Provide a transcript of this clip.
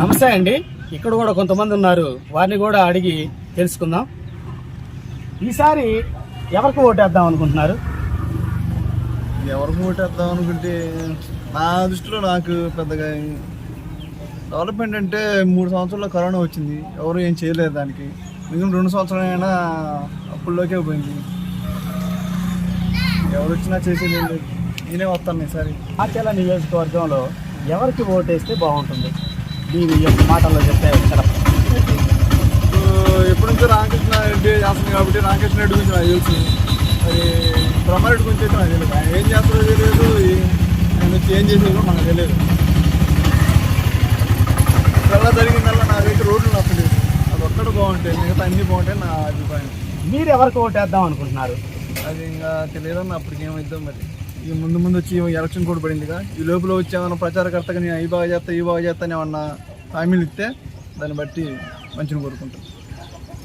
నమస్తే అండి. ఇక్కడ కూడా కొంతమంది ఉన్నారు. వారిని కూడా అడిగి తెలుసుకుందాం. ఈసారి ఎవరికి ఓటేద్దాం అనుకుంటున్నారు? ఎవరికి ఓటేద్దాం అనుకుంటే నా దృష్టిలో నాకు పెద్దగా డెవలప్మెంట్ అంటే మూడు సంవత్సరాల్లో కరోనా వచ్చింది. ఎవరు ఏం చేయలేదు దానికి. మిగిలిన రెండు సంవత్సరాలైనా అప్పుల్లోకే పోయింది. ఎవరు వచ్చినా చేసేది నేనే వస్తాను ఈసారి. ఆచల నియోజకవర్గంలో ఎవరికి ఓటేస్తే బాగుంటుంది? దీని యొక్క మాటల్లో చెప్తే. సో ఎప్పటి నుంచో రామకృష్ణ రెడ్డి చేస్తుంది కాబట్టి రామకృష్ణ రెడ్డి గురించి నాకు తెలుసు. మరి బ్రహ్మారెడ్డి గురించి అయితే నాకు తెలియదు. ఆయన ఏం చేస్తారో తెలియదు. ఆయన వచ్చి ఏం చేసేదో మనకు తెలియదు. ఇప్పుడల్లా జరిగిందల్లా నాకైతే రోడ్లు నచ్చలేదు అది ఒక్కడు బాగుంటాయి మిగతా అన్నీ బాగుంటాయి నా అభిప్రాయం. మీరు ఎవరికి ఓటేద్దాం అనుకుంటున్నారు? అది ఇంకా తెలియదన్న అప్పటికి ఏమైద్దాం మరి. ఇది ముందు ముందు వచ్చి ఎలక్షన్ కూడా పడిందిగా. ఈ లోపల వచ్చి ఏమైనా ప్రచారకర్తగా నేను ఈ బాగా చేస్తా ఈ బాగా చేస్తా అని ఏమన్నా హామీలు ఇస్తే దాన్ని బట్టి మంచిని కోరుకుంటాను